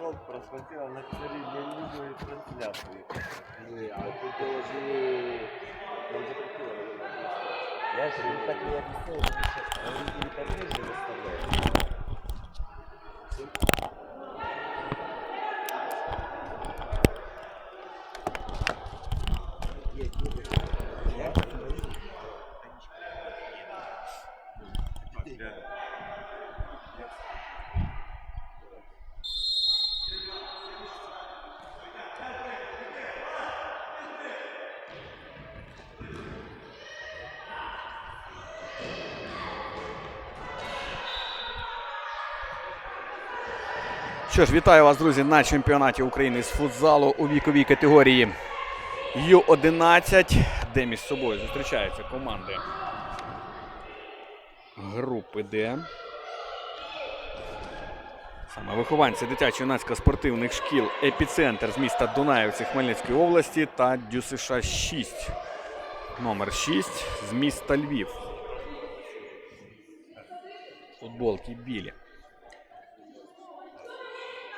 малой просмотрел на телевидении видео и трансляцию? Не, а тут положили... Нам запретило, наверное, Я же так и объяснил, что сейчас говорит, не так не заставляет. Я? Да. Що ж, вітаю вас, друзі, на чемпіонаті України з футзалу у віковій категорії Ю-11, де між собою зустрічаються команди групи Д. Саме вихованці дитячо-юнацько спортивних шкіл Епіцентр з міста Дунаївці Хмельницької області та ДЮСШ 6. Номер 6 з міста Львів. Футболки білі.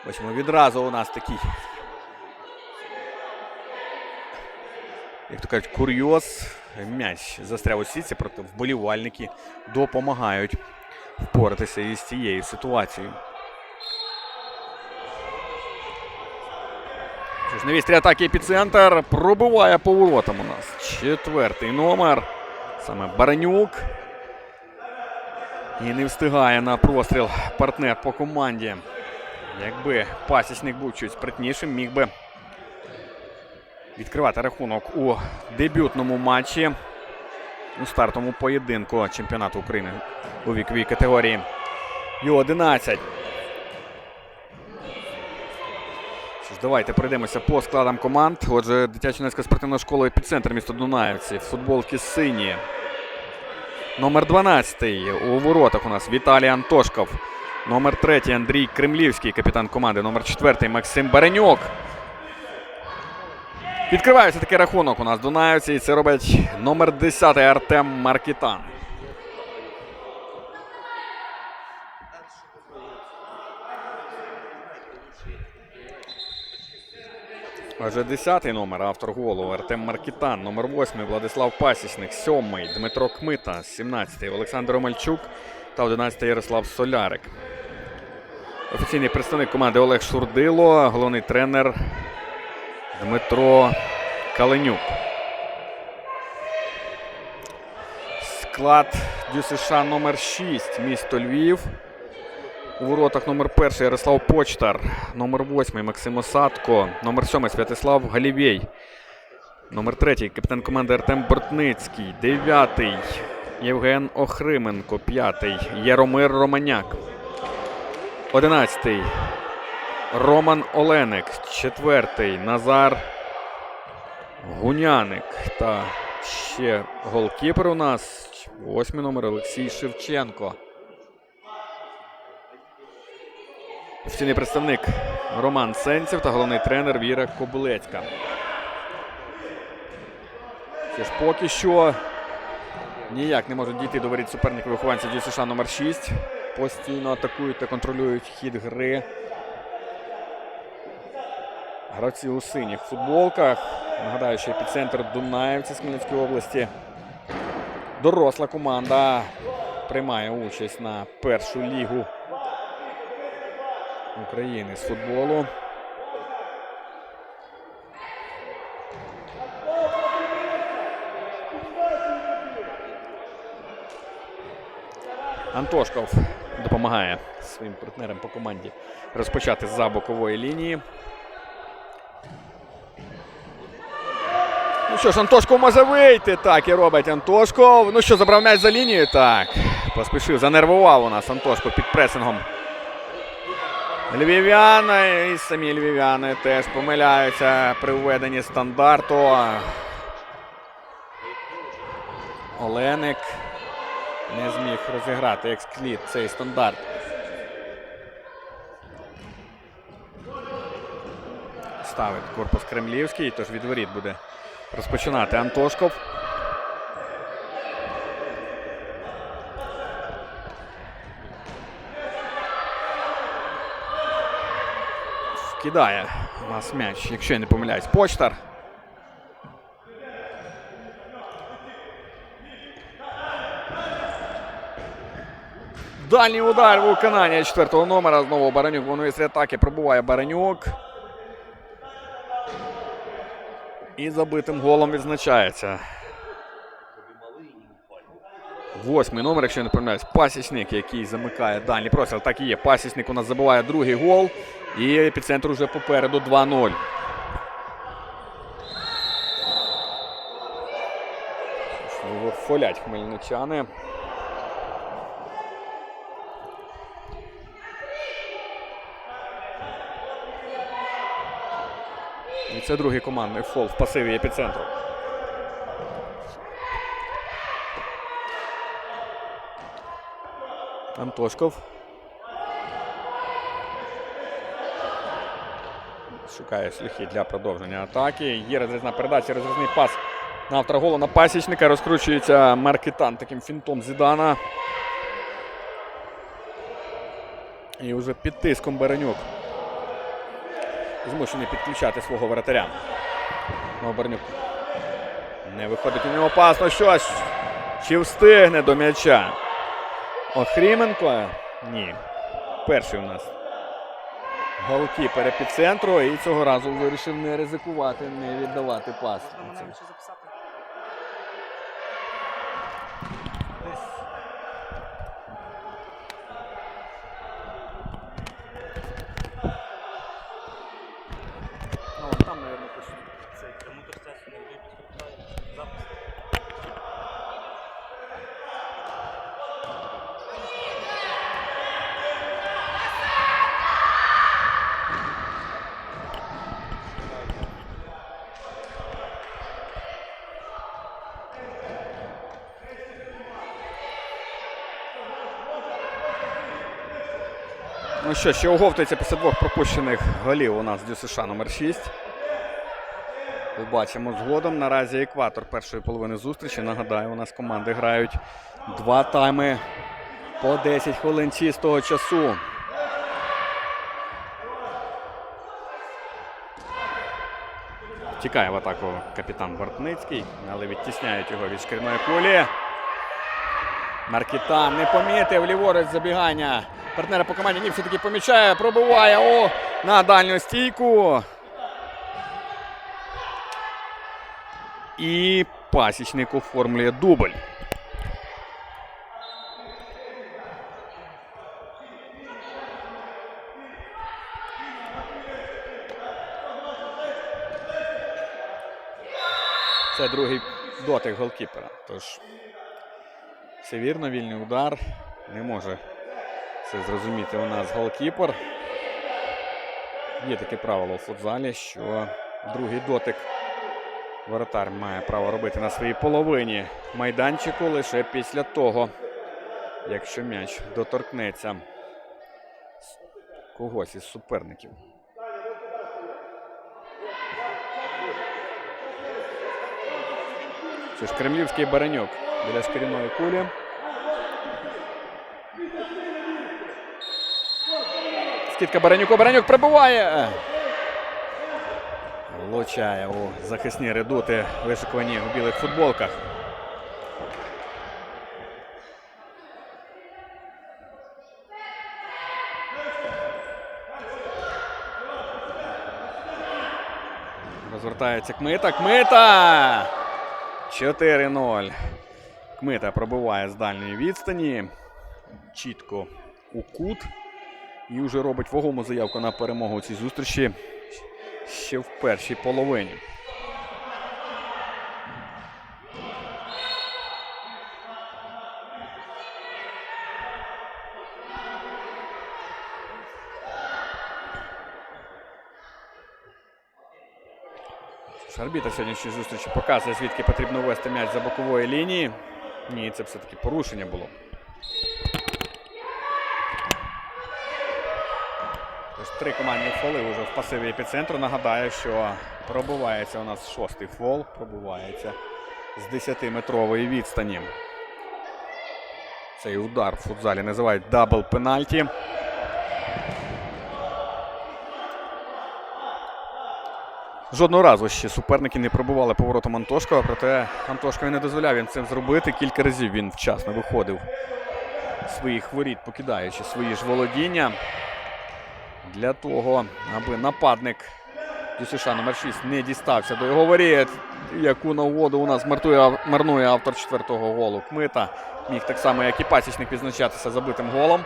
Бачимо, відразу у нас такий. Як то кажуть, курйоз. М'яч застряв у сітці, проте вболівальники допомагають впоратися із цією ситуацією. На вістрі атаки епіцентр пробиває поворотом у нас. Четвертий номер. Саме Баранюк. І не встигає на простріл партнер по команді. Якби пасічник був чуть спритнішим, міг би відкривати рахунок у дебютному матчі у стартовому поєдинку чемпіонату України у віковій категорії Ю-11. Що ж, давайте пройдемося по складам команд. Отже, дитячо-юнацька спортивна школа епіцентр місто Дунаївці. Футболки сині. Номер 12 у воротах у нас Віталій Антошков. Номер 3 Андрій Кремлівський, капітан команди. Номер 4 Максим Баранюк. Відкривається такий рахунок у нас Дунаївці. І це робить номер 10 Артем Маркітан. Отже, 10-й номер, автор голу Артем Маркітан, номер 8 Владислав Пасічник, 7 Дмитро Кмита, 17-й Олександр Омельчук та 11-й Ярослав Солярик. Офіційний представник команди Олег Шурдило, головний тренер Дмитро Каленюк. Склад ДЮСШ номер 6 місто Львів. У воротах номер 1 Ярослав Почтар, номер 8 Максим Осадко, номер 7 Святослав Галівєй, номер 3 капітан команди Артем Бортницький, 9 Євген Охрименко, 5 Яромир Романяк, 11 Роман Оленик, 4 Назар Гуняник та ще голкіпер у нас, 8 номер Олексій Шевченко. Офіційний представник Роман Сенців та головний тренер Віра Коблецька. Що ж, поки що ніяк не можуть дійти до воріт суперників вихованців ДЮСШ номер 6 Постійно атакують та контролюють хід гри. Гравці у синіх футболках. Нагадаю, що епіцентр Дунаївці з Хмельницької області. Доросла команда приймає участь на першу лігу України з футболу. Антошков допомагає своїм партнерам по команді розпочати за бокової лінії. Ну що ж, Антошков може вийти. Так і робить Антошков. Ну що, забрав м'яч за лінію? Так. Поспішив, занервував у нас Антошков під пресингом. Львів'яни і самі львів'яни теж помиляються при введенні стандарту. Оленик не зміг розіграти як слід цей стандарт. Ставить корпус кремлівський, тож відворіт буде розпочинати Антошков. Кидає у нас м'яч, якщо я не помиляюсь, почтар. Дальній удар в виконання четвертого номера. Знову Баранюк в атаки. Пробуває Баранюк. І забитим голом відзначається. Восьмий номер, якщо я не помиляюсь, пасічник, який замикає дальній простір. Так і є. Пасічник у нас забиває другий гол. І епіцентр уже попереду 2-0. Фолять хмельничани. Це другий командний фол в пасиві епіцентру. Антошков. Шукає шляхи для продовження атаки. Є розрізна передача, розрізний пас на автоголу на пасічника. Розкручується Маркетан таким фінтом Зідана. І вже під тиском Беренюк. Змушений підключати свого воротаря. Ну, не виходить у нього пас. Ну що ж, чи встигне до м'яча? Охріменко? Ні. Перший у нас. Голкіпер епіцентру. І цього разу вирішив не ризикувати, не віддавати пас. Можна мене ще записати? Ну, там, мабуть, пишуть. Цей комутер часу не випуск. Запис. Ну що, ще оговтується після двох пропущених голів у нас ДЮСШ номер 6. Побачимо згодом. Наразі екватор першої половини зустрічі. Нагадаю, у нас команди грають два тайми по 10 хвилин чистого часу. Тікає в атаку капітан Бортницький, але відтісняють його від шкірної кулі. Маркітан не помітив ліворуч забігання. Партнера по команді ні, все-таки помічає, пробиває о, на дальню стійку. І пасічник оформлює дубль. Це другий дотик голкіпера. Тож все вірно, вільний удар. Не може це зрозуміти у нас голкіпер. Є таке правило у футзалі, що другий дотик воротар має право робити на своїй половині майданчику лише після того, якщо м'яч доторкнеться когось із суперників. Це ж кремлівський бараньок біля шкіряної кулі. Скидка Баранюку. Баранюк прибуває. Влучає у захисні редути, вишикувані у білих футболках. Розвертається Кмита. Кмита! 4-0. Кмита пробиває з дальньої відстані. Чітко у кут. І вже робить вагому заявку на перемогу у цій зустрічі ще в першій половині. Арбітр сьогоднішньої зустрічі показує, звідки потрібно ввести м'яч за бокової лінії. Ні, це все-таки порушення було. Три командні фоли вже в пасиві епіцентру. Нагадаю, що пробувається у нас шостий фол, пробувається з 10-метрової відстані. Цей удар в футзалі називають дабл пенальті. Жодного разу ще суперники не пробували поворотом Антошкова, проте Антошкові не дозволяв їм цим зробити. Кілька разів він вчасно виходив своїх воріт, покидаючи свої ж володіння. Для того, аби нападник ДЮСШ номер 6 не дістався до його воріт. Яку нагоду у нас мартує, марнує автор четвертого голу Кмита. Міг так само, як і пасічник, відзначатися забитим голом.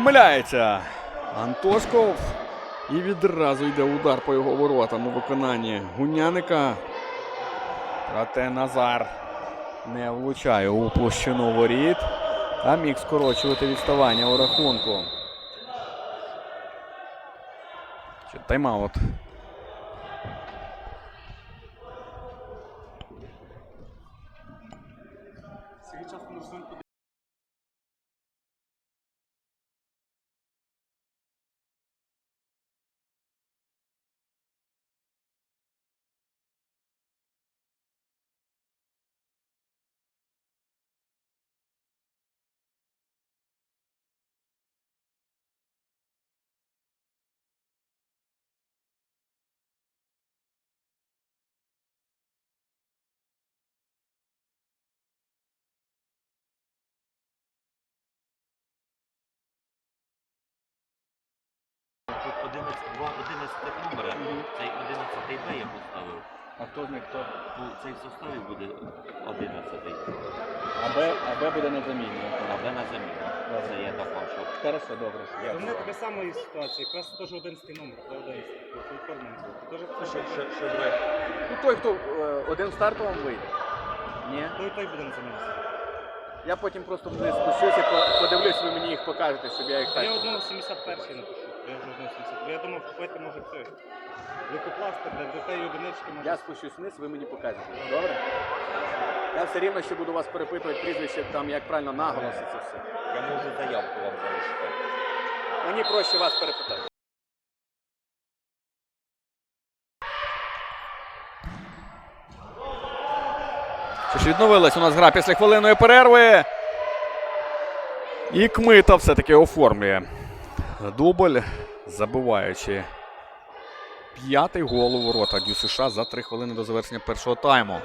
Помиляється Антошков. І відразу йде удар по його воротам у виконанні Гуняника. Проте Назар не влучає у площину воріт. А міг скорочувати відставання у рахунку. Тайм-аут. Цей 11 Б я поставив. А хто з них хто? Ну, цей в составі буде 11. АБ, АБ буде на заміні. А Б на заміну. Це я допав, що Хорошо, добре. я У мене така сама ситуація, якраз теж 11 номер, да, 11. Оформлений. Теж Ще, ще, ще двоє. Ну той, хто один в стартовому вийде. Ні. той той буде на заміні. Я потім просто вниз спущуся, подивлюсь, ви мені їх покажете, щоб я їх Та Я одного 71 напишу. Я вже одного 70. Бо я думав, купити може це. Лейкопластир, для дітей одинички може. Я спущусь вниз, ви мені покажете. Добре? Я все рівно ще буду вас перепитувати прізвище, там як правильно наголоси це все. Я можу заявку вам залишити. Мені проще вас перепитати. Що ж відновилась у нас гра після хвилинної перерви. І Кмита все-таки оформлює дубль, забиваючи п'ятий гол у ворота Дю США за три хвилини до завершення першого тайму.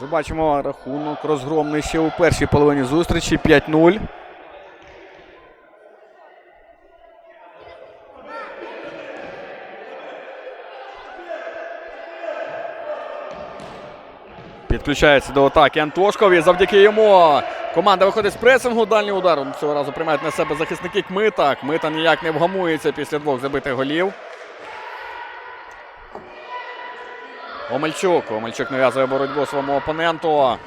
Вже бачимо рахунок розгромний ще у першій половині зустрічі 5-0. Підключається до атаки Антошков і завдяки йому команда виходить з пресингу. Дальній удар цього разу приймають на себе захисники Кмита. Кмита ніяк не вгамується після двох забитих голів. Омельчук. Омельчук нав'язує боротьбу своєму опоненту.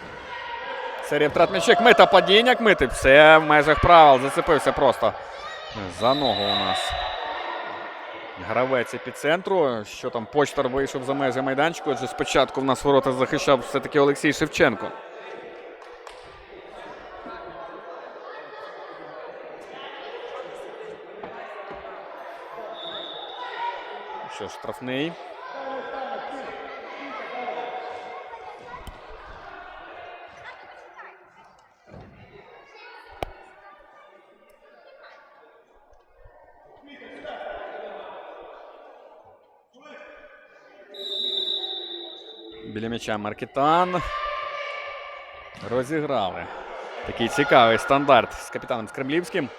Серія втрат м'яча. Кмита падіння. Кмити. Все в межах правил. Зацепився просто за ногу у нас. Гравець епіцентру. Що там почтар вийшов за межі майданчику. Отже, спочатку в нас ворота захищав все-таки Олексій Шевченко. Що штрафний. М'яча Маркітан. Розіграли. Такий цікавий стандарт з капітаном Скремлівським.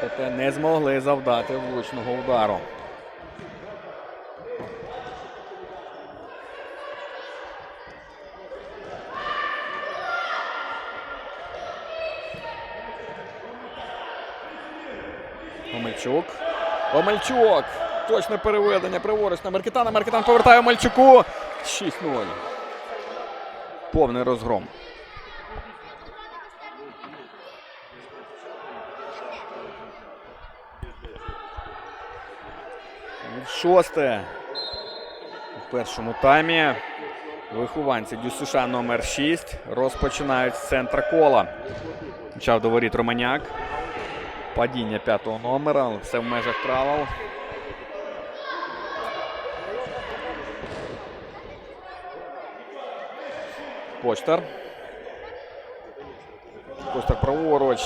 Проте не змогли завдати влучного удару. Омельчук. Омельчук. Точне переведення. Праворуч на Маркетана. Маркетан повертає Омельчуку. 6-0. повний розгром. Шосте у першому таймі. Вихованці ДЮСШ номер 6 розпочинають з центра кола. Почав до воріт Романяк. Падіння п'ятого номера, але все в межах правил. Почтар. Почтар праворуч.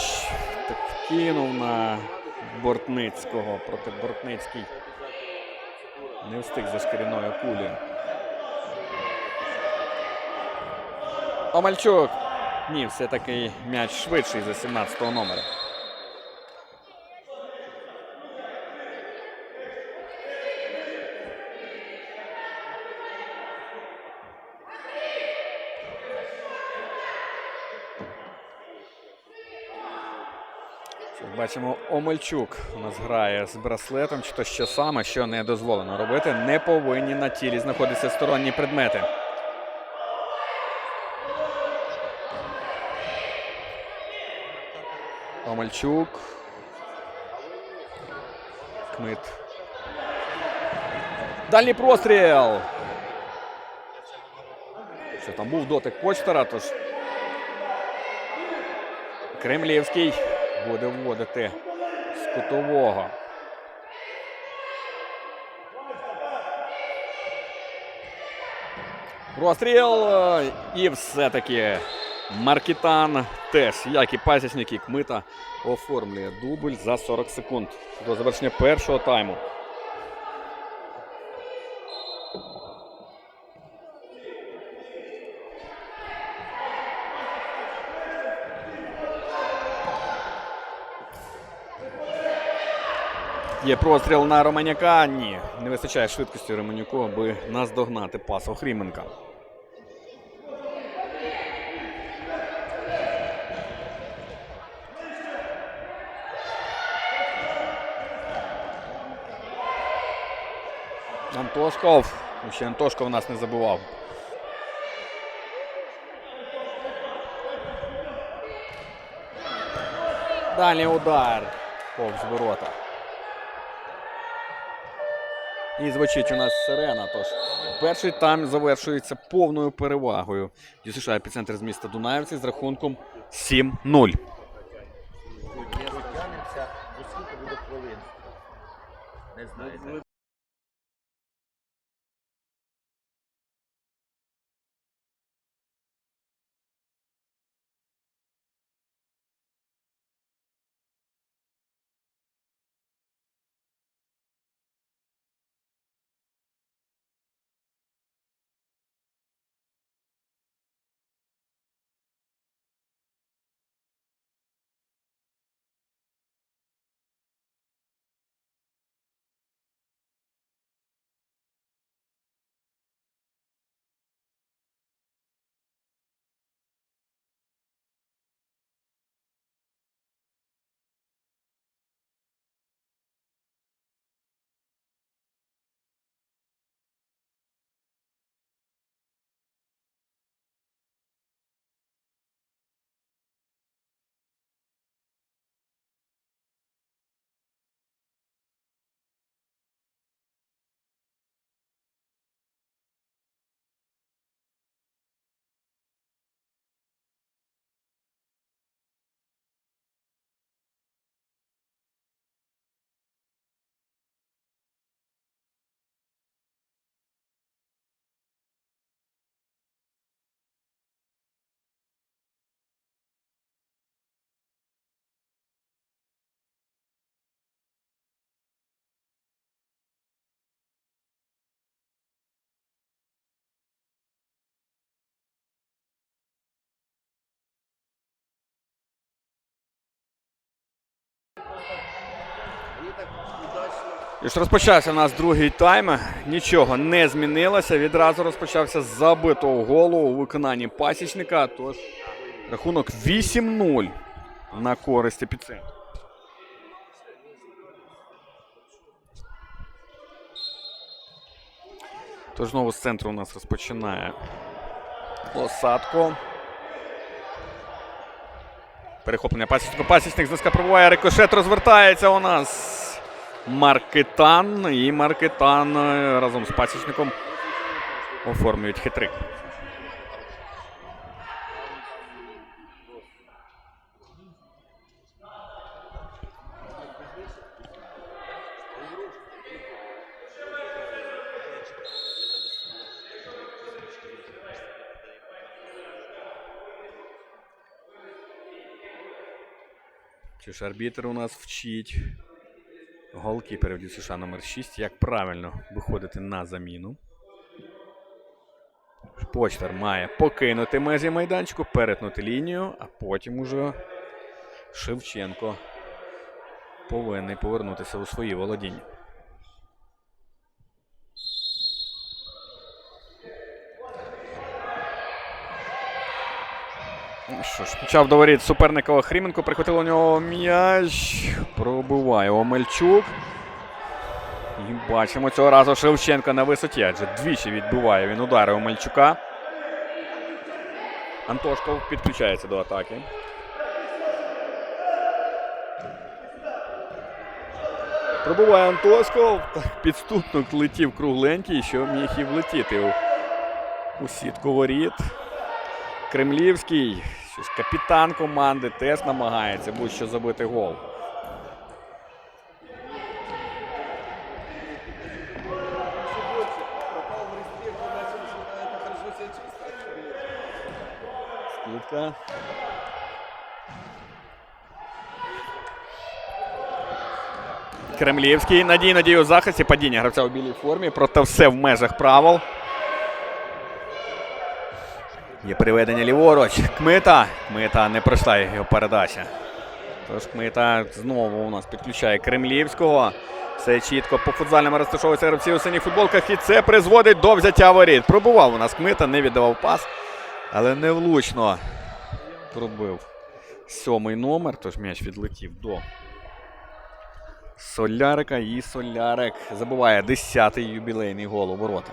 Так кинув на Бортницького. Проти Бортницький. Не встиг за шкіряною кулі. Омальчук. Ні, все-таки м'яч швидший за 17-го номера. Бачимо, Омельчук у нас грає з браслетом, чи то що саме, що не дозволено робити. Не повинні на тілі знаходитися сторонні предмети. Омельчук. Кмит. Дальній простріл. Що там був дотик почтера, тож Кремлівський буде вводити з кутового. Простріл е, і все-таки Маркітан теж, як і пасічник, і Кмита, оформлює дубль за 40 секунд до завершення першого тайму. Є простріл на Романяка. Ні, не вистачає швидкості Романюку, аби наздогнати пас Охріменка. Антошков. Ще Антошков нас не забував. Далі удар. Повз ворота. І звучить у нас сирена. Тож перший тайм завершується повною перевагою. ДЮСШ епіцентр з міста Дунаївці з рахунком 7-0. Не дотягнемося, І ж розпочався у нас другий тайм. Нічого не змінилося. Відразу розпочався з забитого голу у виконанні пасічника. Тож рахунок 8-0 на користь епіцентру. Тож знову з центру у нас розпочинає Осадко. Перехоплення пасічнику. Пасічник з носка пробуває. Рикошет розвертається у нас. Маркетан. І Маркетан е, разом з пасічником оформлюють хитрик. Чи ж арбітр у нас вчить голкіперів США номер 6, як правильно виходити на заміну. Почтар має покинути межі майданчику, перетнути лінію, а потім уже Шевченко повинен повернутися у свої володіння. Ну Що ж, почав до воріт суперника Охріменко, прихватило у нього м'яч. Пробиває Омельчук. І бачимо цього разу Шевченка на висоті, адже двічі відбиває він удари Омельчука. Антошков підключається до атаки. Пробуває Антошков. Підступно летів кругленький, що міг і влетіти у сітку воріт. Кремлівський, щось капітан команди, теж намагається будь-що забити гол. Скидка. Кремлівський надій надію захисті. Падіння гравця у білій формі. Проте все в межах правил. Є переведення ліворуч. Кмита. Кмита не пройшла його передача. Тож Кмита знову у нас підключає Кремлівського. Все чітко по футзальному розташовуються гравці у синіх футболках. І це призводить до взяття воріт. Пробував у нас Кмита, не віддавав пас. Але невлучно пробив сьомий номер, тож м'яч відлетів до Солярика. І Солярик забуває 10-й юбілейний гол у ворота.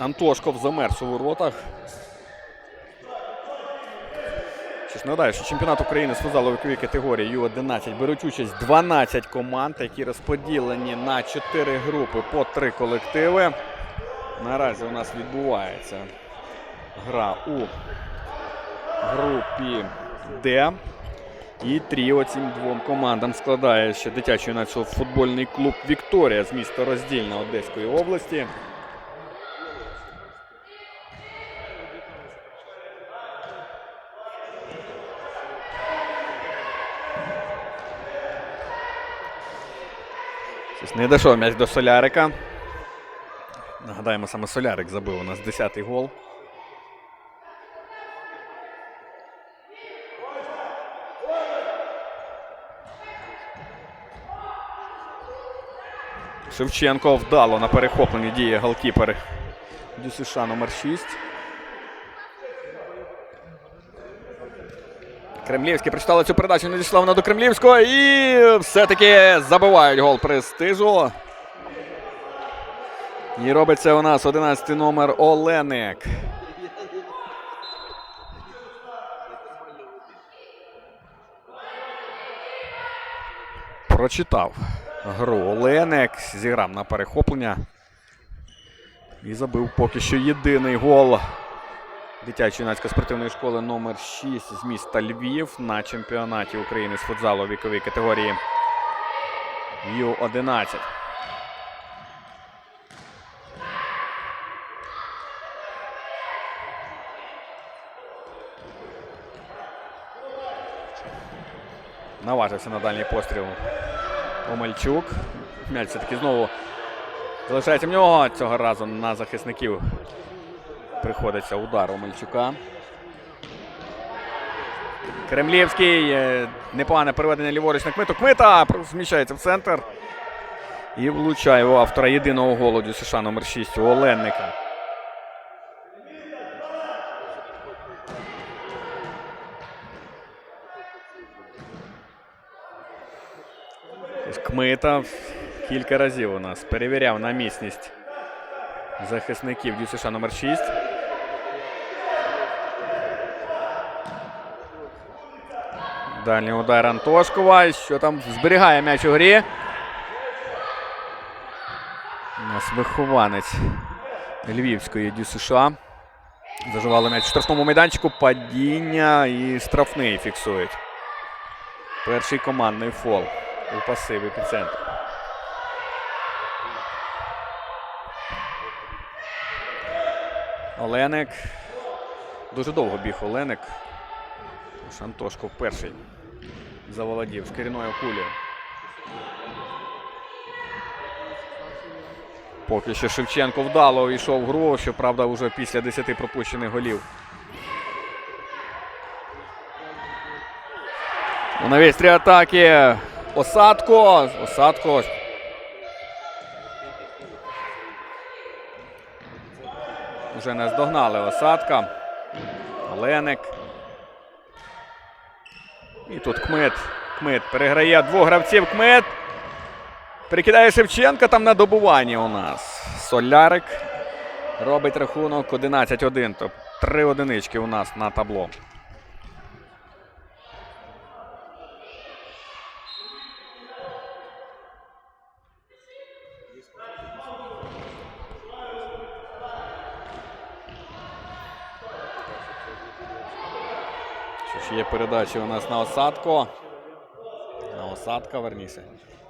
Антошков замерз у воротах. Нагадаю, що чемпіонат України з футзалу віковій категорії Ю-11 беруть участь 12 команд, які розподілені на 4 групи по 3 колективи. Наразі у нас відбувається гра у групі Д. І тріо цим двом командам складає ще дитячий юнацький футбольний клуб Вікторія з міста Роздільна Одеської області. Не дійшов м'яч до Солярика. Нагадаємо, саме Солярик забив у нас 10-й гол. Шевченко вдало на перехопленні діє голкіпер ДЮСШ номер 6. Кремлівський прочитали цю передачу, не дійшла вона до Кремлівського і все-таки забивають гол престижу. І робить це у нас 11 номер Оленик. Прочитав гру Оленик, зіграв на перехоплення. І забив поки що єдиний гол дитячої юнацької спортивної школи номер 6 з міста Львів на чемпіонаті України з футзалу віковій категорії Ю-11. Наважився на дальній постріл Омельчук. М'яч все-таки знову залишається в нього. Цього разу на захисників приходиться удар у Мальчука. Кремлівський. Е, непогане переведення ліворуч на Кмиту. Кмита зміщається в центр. І влучає у автора єдиного голу США номер 6 у Оленника. Кмита кілька разів у нас перевіряв на місність захисників ДюСШ номер 6 Дальній удар Антошкова. Що там зберігає м'яч у грі? У нас вихованець Львівської ДЮСШ. Заживали м'яч у штрафному майданчику. Падіння і штрафний фіксують. Перший командний фол у пасив епіцентр. Оленик. Дуже довго біг Оленик. Шантошков перший заволодів шкіряною кулею. Поки що Шевченко вдало увійшов в гру, щоправда, вже після 10 пропущених голів. У навістрі атаки Осадко. Осадко. Вже не здогнали Осадка. Оленик. Тут Кмит. Кмет переграє двох гравців. Кмет. Перекидає Шевченка там на добуванні у нас. Солярик робить рахунок 11-1. Тобто три одинички у нас на табло. Що ж є передачі у нас на осадку. На осадка, верніше.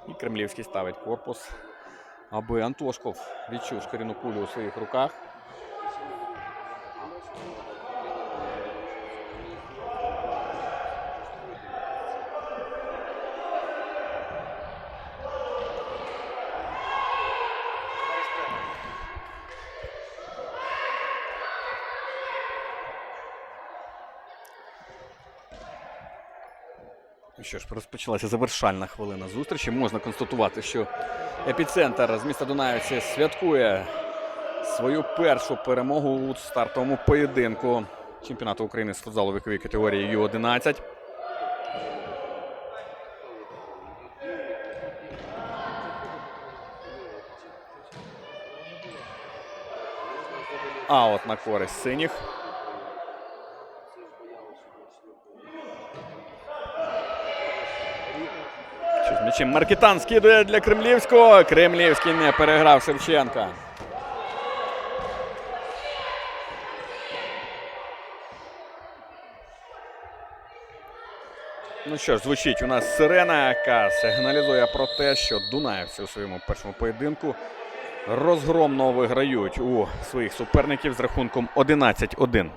І Кремлівський ставить корпус, аби Антошков відчув шкіряну кулю у своїх руках. Що ж, розпочалася завершальна хвилина зустрічі. Можна констатувати, що епіцентр з міста Дунаївці святкує свою першу перемогу у стартовому поєдинку чемпіонату України з футзалу вікової категорії Ю-11. Аут на користь синіх. М'ячем Маркітан скидує для Кремлівського. Кремлівський не переграв Шевченка. Ну що ж, звучить у нас сирена, яка сигналізує про те, що Дунаївці у своєму першому поєдинку розгромно виграють у своїх суперників з рахунком 11-1.